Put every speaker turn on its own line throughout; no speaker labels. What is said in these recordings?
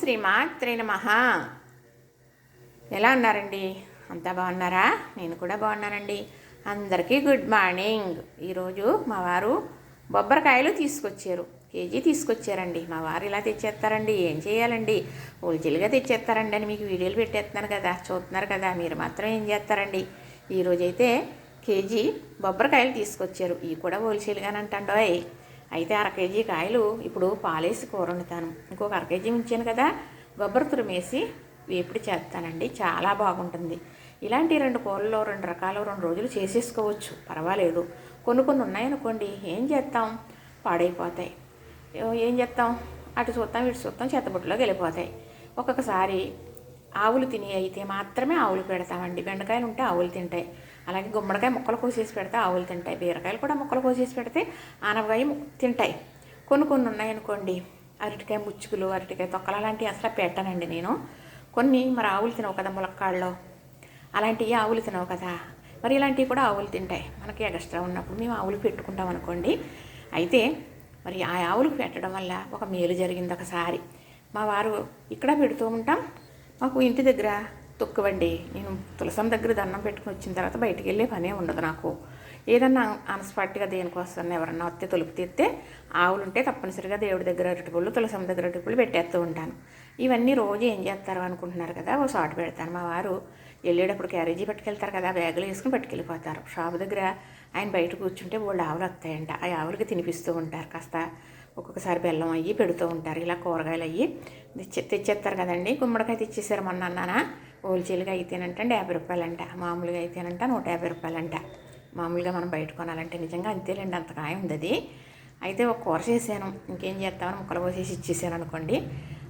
శ్రీమాత్రే నమ. ఎలా ఉన్నారండి? అంతా బాగున్నారా? నేను కూడా బాగున్నానండి. అందరికీ గుడ్ మార్నింగ్. ఈరోజు మా వారు బొబ్బరికాయలు తీసుకొచ్చారు. కేజీ తీసుకొచ్చారండి. మా వారు ఇలా తెచ్చేస్తారండి. ఏం చేయాలండి? హోల్సేల్గా తెచ్చేస్తారండి అని మీకు వీడియోలు పెట్టేస్తున్నాను కదా చూస్తున్నారు కదా. మీరు మాత్రం ఏం చేస్తారండి? ఈరోజైతే కేజీ బొబ్బరికాయలు తీసుకొచ్చారు. ఇవి కూడా హోల్సేల్గానే అంటాండోయ్ అయితే అర కేజీ కాయలు ఇప్పుడు పాలేసి కూర వండుతాను ఇంకొక అర కేజీ ఉంచాను కదా బొబ్బర తురిమేసి వేపుడు చేస్తానండి. చాలా బాగుంటుంది. ఇలాంటి రెండు కూరల్లో రెండు రకాలు రెండు రోజులు చేసేసుకోవచ్చు. పర్వాలేదు. కొన్ని కొన్ని ఉన్నాయనుకోండి ఏం చేస్తాం? పాడైపోతాయి. ఏం చేస్తాం? అటు చూస్తాం ఇటు చూస్తాం చెత్తబుట్టలోకి వెళ్ళిపోతాయి. ఒక్కొక్కసారి ఆవులు తిని అయితే మాత్రమే ఆవులు పెడతామండి. బెండకాయలు ఉంటే ఆవులు తింటాయి. అలాగే గుమ్మడికాయ ముక్కలు కోసేసి పెడితే ఆవులు తింటాయి. బీరకాయలు కూడా ముక్కలు కోసేసి పెడితే ఆనపకాయ తింటాయి. కొన్ని కొన్ని ఉన్నాయనుకోండి. అరటికాయ ముచ్చుకులు అరటికాయ తొక్కలు అలాంటివి అసలు పెట్టానండి నేను. కొన్ని మరి ఆవులు తినవు కదా ములక్కాడలో అలాంటివి ఆవులు తినవు కదా. మరి ఇలాంటివి కూడా ఆవులు తింటాయి. మనకి ఎక్స్ట్రా ఉన్నప్పుడు మేము ఆవులు పెట్టుకుంటాం అనుకోండి. అయితే మరి ఆ ఆవులకు పెట్టడం వల్ల ఒక మేలు జరిగింది ఒకసారి. మా వారు ఇక్కడ పెడుతూ ఉంటాం. మాకు ఇంటి దగ్గర తొక్కువండి. నేను తులసం దగ్గర దండం పెట్టుకుని వచ్చిన తర్వాత బయటికి వెళ్ళే పనే ఉండదు నాకు. ఏదన్నా అన్స్పాట్గా దేనికోసం ఎవరన్నా వస్తే తొలుపు తీస్తే ఆవులు ఉంటే తప్పనిసరిగా దేవుడి దగ్గర అరటిపళ్ళు తులసం దగ్గర అరటిపళ్ళు పెట్టేస్తూ ఉంటాను. ఇవన్నీ రోజు ఏం చేస్తారు అనుకుంటున్నారు కదా ఓ షాట్ పెడతాను. మా వారు వెళ్ళేటప్పుడు క్యారేజీ పట్టుకెళ్తారు కదా బ్యాగులు వేసుకుని పట్టుకెళ్ళిపోతారు. షాప్ దగ్గర ఆయన బయట కూర్చుంటే వాళ్ళు ఆవులు వస్తాయంట ఆ ఆవులకి తినిపిస్తూ ఉంటారు. కాస్త ఒక్కొక్కసారి బెల్లం అయ్యి పెడుతూ ఉంటారు. ఇలా కూరగాయలు అయ్యి తెచ్చి తెచ్చేస్తారు కదండి. గుమ్మడికాయ తెచ్చేసారు మొన్న అన్నానా? హోల్సేల్గా అయితేనంట యాభై రూపాయలంట. మామూలుగా అయితేనంట నూట యాభై రూపాయలంట. మామూలుగా మనం బయట కొనాలంటే నిజంగా అంతేలేండి. అంత కాయ ఉంది అది. అయితే ఒక కూర చేశాను. ఇంకేం చేస్తామని ముక్కలు పోసేసి ఇచ్చేసాను అనుకోండి.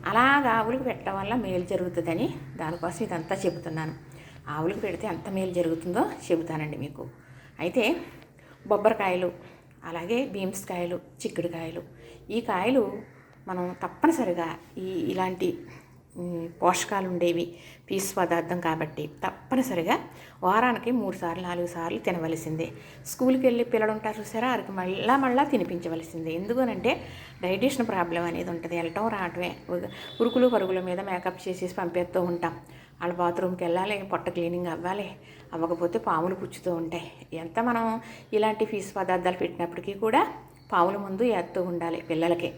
అలాగ ఆవులకు పెట్టడం వల్ల మేలు జరుగుతుందని దానికోసం ఇదంతా చెబుతున్నాను. ఆవులకు పెడితే ఎంత మేలు జరుగుతుందో చెబుతానండి మీకు. అయితే బొబ్బరికాయలు అలాగే బీన్స్ కాయలు చిక్కుడుకాయలు ఈ కాయలు మనం తప్పనిసరిగా ఈ ఇలాంటి పోషకాలు ఉండేవి పీసు పదార్థం కాబట్టి తప్పనిసరిగా వారానికి మూడు సార్లు నాలుగు సార్లు తినవలసిందే. స్కూల్కి వెళ్ళి పిల్లలు ఉంటారు చూసారా? వారికి మళ్ళా మళ్ళా తినిపించవలసిందే. ఎందుకనంటే డైజెషన్ ప్రాబ్లం అనేది ఉంటుంది. వెళ్ళటం రావటమే. ఉరుకులు పరుగుల మీద మేకప్ చేసేసి పంపేస్తూ ఉంటాం. వాళ్ళ బాత్రూమ్కి వెళ్ళాలి పొట్ట క్లీనింగ్ అవ్వాలి. అవ్వకపోతే పాములు పుచ్చుతూ ఉంటాయి. ఎంత మనం ఇలాంటి ఫీజు పదార్థాలు పెట్టినప్పటికీ కూడా పాముల ముందు వేస్తూ ఉండాలి పిల్లలకి.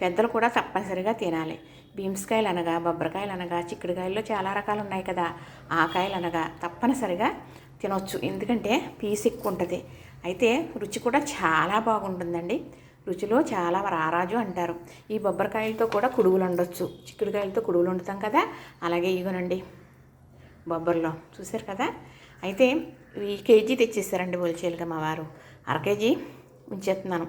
పెద్దలు కూడా తప్పనిసరిగా తినాలి. బీమ్స్కాయలు అనగా బొబ్బరికాయలు అనగా చిక్కుడుకాయల్లో చాలా రకాలు ఉన్నాయి కదా. ఆకాయలు అనగా తప్పనిసరిగా తినొచ్చు. ఎందుకంటే పీస్ ఎక్కువ ఉంటుంది. అయితే రుచి కూడా చాలా బాగుంటుందండి. రుచిలో చాలా రారాజు అంటారు. ఈ బొబ్బరికాయలతో కూడా కుడుగులు ఉండొచ్చు చిక్కుడుకాయలతో కుడుగులు వండుతాం కదా. అలాగే ఇగోనండి. బొబ్బర్లో. చూశారు కదా? అయితే ఈ కేజీ తెచ్చేసారండి హోల్సేల్గా మా వారు. అర కేజీ ఉంచేస్తున్నాను.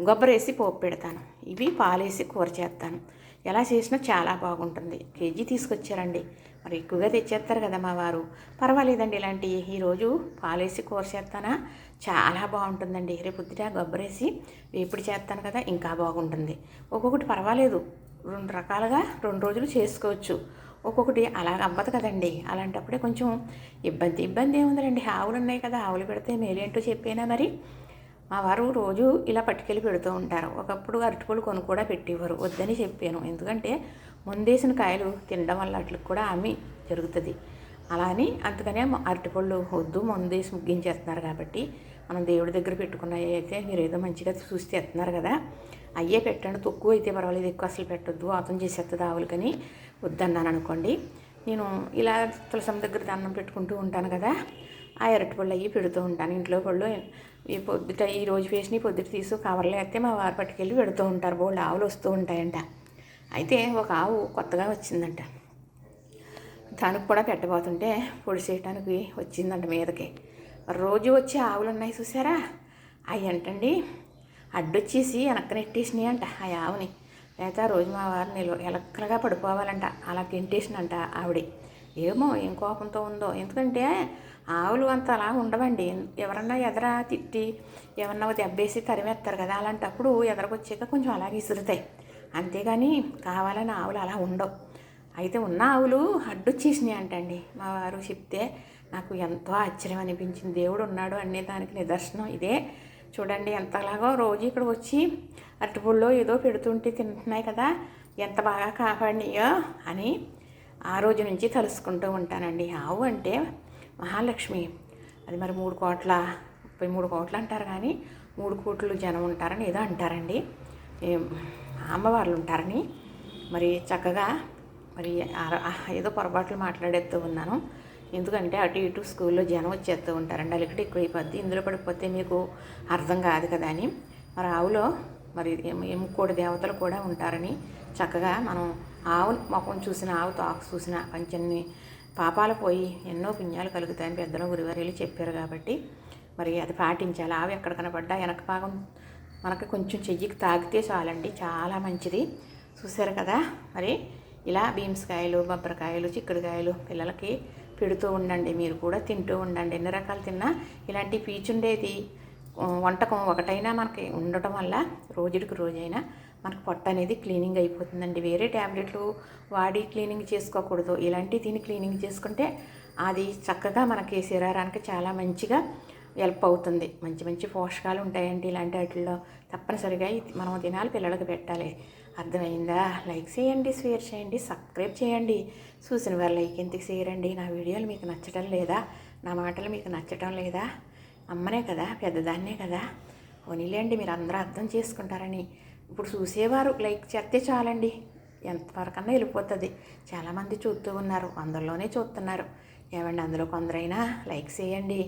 గొబ్బర వేసి పోపు పెడతాను. ఇవి పాలేసి కూర చేస్తాను. ఎలా చేసినా చాలా బాగుంటుంది. కేజీ తీసుకొచ్చారండి. మరి ఎక్కువగా తెచ్చేస్తారు కదా మా వారు. పర్వాలేదండి ఇలాంటి ఈరోజు పాలేసి కూర చేస్తానా? చాలా బాగుంటుందండి. రేపొద్దుట గొబ్బరేసి వేపుడు చేస్తాను కదా ఇంకా బాగుంటుంది. ఒక్కొక్కటి పర్వాలేదు. రెండు రకాలుగా రెండు రోజులు చేసుకోవచ్చు. ఒక్కొక్కటి అలా అవ్వదు కదండి. అలాంటప్పుడే కొంచెం ఇబ్బంది ఇబ్బంది ఏముందండి ఆవులు ఉన్నాయి కదా ఆవులు పెడితే మేలేంటో చెప్పేనా మరి? మా వారు రోజు ఇలా పట్టుకెళ్ళి పెడుతూ ఉంటారు. ఒకప్పుడు అరటిపళ్ళు కొను కూడా పెట్టేవారు. వద్దని చెప్పాను. ఎందుకంటే ముందేసిన కాయలు తినడం వల్ల వాటికి కూడా హామీ జరుగుతుంది. అలా అని అందుకనే అరటిపళ్ళు వద్దు ముందేసి ముగ్గించేస్తున్నారు కాబట్టి మనం దేవుడి దగ్గర పెట్టుకున్నవి అయితే మీరు ఏదో మంచిగా చూసి తెస్తున్నారు కదా. అయ్యే పెట్టండి. తక్కువ అయితే పర్వాలేదు. ఎక్కువ అసలు పెట్టొద్దు. ఆతం చేసేస్తుంది ఆవులకని వద్దన్నాను అనుకోండి నేను ఇలా తులసం దగ్గర దండం పెట్టుకుంటూ ఉంటాను కదా ఆ అరటిపళ్ళు అవి పెడుతూ ఉంటాను. ఇంట్లో పళ్ళు ఈ పొద్దుట ఈ రోజు వేసినవి పొద్దుట తీసు కవర్లో అయితే మా వారు పట్టుకెళ్ళి పెడుతూ ఉంటారు. బోళ్ళు ఆవులు వస్తూ ఉంటాయంట. అయితే ఒక ఆవు కొత్తగా వచ్చిందంట. దానికి కూడా పెట్టబోతుంటే పొడి చేయటానికి వచ్చిందంట మీదకి. రోజు వచ్చే ఆవులు ఉన్నాయి చూసారా? అవి అంటండి అడ్డొచ్చేసి వెనక్కి నెట్టేసినాయి అంట ఆ ఆవుని. లేదా రోజు మా వారు నిల్వ ఎలక్కలుగా పడిపోవాలంట అలా గెంటేసినంట ఆవిడ. ఏమో ఏం కోపంతో ఉందో. ఎందుకంటే ఆవులు అంత అలా ఉండవండి. ఎవరన్నా ఎదర తిట్టి ఎవరన్నా దెబ్బేసి తరిమేస్తారు కదా అలాంటప్పుడు ఎదరకొచ్చాక కొంచెం అలాగే ఇసురుతాయి. అంతేగాని కావాలని ఆవులు అలా ఉండవు. అయితే ఉన్న ఆవులు అడ్డొచ్చేసినాయి అంటండి. మా వారు చెప్తే నాకు ఎంతో ఆశ్చర్యం అనిపించింది. దేవుడు ఉన్నాడు అనే దానికి నిదర్శనం ఇదే. చూడండి ఎంతలాగో రోజు ఇక్కడ వచ్చి అరటిపూల్లో ఏదో పెడుతుంటే తింటున్నాయి కదా ఎంత బాగా కాపాడినాయో అని ఆ రోజు నుంచి తలుసుకుంటూ ఉంటానండి. ఆవు అంటే మహాలక్ష్మి. అది మరి మూడు కోట్ల ముప్పై మూడు కోట్లు అంటారు కానీ మూడు కోట్లు జనం ఉంటారని ఏదో అంటారండి. అమ్మవార్లు ఉంటారని. మరి చక్కగా మరి ఏదో పొరపాట్లు మాట్లాడేస్తూ ఉన్నాను. ఎందుకంటే అటు ఇటు స్కూల్లో జనం వచ్చేస్తూ ఉంటారండి అలికటి ఎక్కువైపోద్ది. ఇందులో పడిపోతే మీకు అర్థం కాదు కదా అని. మరి ఆవులో మరి ఎం- ఎముకోడి దేవతలు కూడా ఉంటారని చక్కగా మనం ఆవు ముఖం చూసిన ఆవు తాకు చూసిన పంచన్ని పాపాలు పోయి ఎన్నో పుణ్యాలు కలుగుతాయని పెద్దలు గురువారీలు చెప్పారు కాబట్టి మరి అది పాటించాలి. ఆవు ఎక్కడ కనపడ్డా వెనక భాగం మనకి కొంచెం చెయ్యికి తాగితే చాలండి. చాలా మంచిది. చూసారు కదా? మరి ఇలా బీన్స్కాయలు బొబ్బరికాయలు చిక్కుడుకాయలు పిల్లలకి పెడుతూ ఉండండి మీరు కూడా తింటూ ఉండండి. ఎన్ని రకాలు తిన్నా ఇలాంటి పీచుండేది ఉండేది వంటకం ఒకటైనా మనకి ఉండటం వల్ల రోజుడికి రోజైనా మనకు పొట్ట అనేది క్లీనింగ్ అయిపోతుందండి. వేరే ట్యాబ్లెట్లు వాడి క్లీనింగ్ చేసుకోకూడదు. ఇలాంటివి తిని క్లీనింగ్ చేసుకుంటే అది చక్కగా మనకి శరీరానికి చాలా మంచిగా హెల్ప్ అవుతుంది. మంచి మంచి పోషకాలు ఉంటాయండి ఇలాంటి వాటిల్లో. తప్పనిసరిగా మనం తినాలి పిల్లలకు పెట్టాలి. అర్థమైందా? లైక్ చేయండి షేర్ చేయండి సబ్స్క్రైబ్ చేయండి. చూసిన వారు లైక్ ఎందుకు చేయరండి? నా వీడియోలు మీకు నచ్చటం లేదా? నా మాటలు మీకు నచ్చటం లేదా? అమ్మనే కదా పెద్దదాన్నే కదా. పోనీలేండి మీరు అందరూ అర్థం చేసుకుంటారని. ఇప్పుడు చూసేవారు లైక్ చేస్తే చాలండి. ఎంతవరకన్నా వెళ్ళిపోతుంది. చాలామంది చూస్తూ ఉన్నారు అందులోనే చూస్తున్నారు. ఏమండి అందులో కొందరైనా లైక్ చేయండి.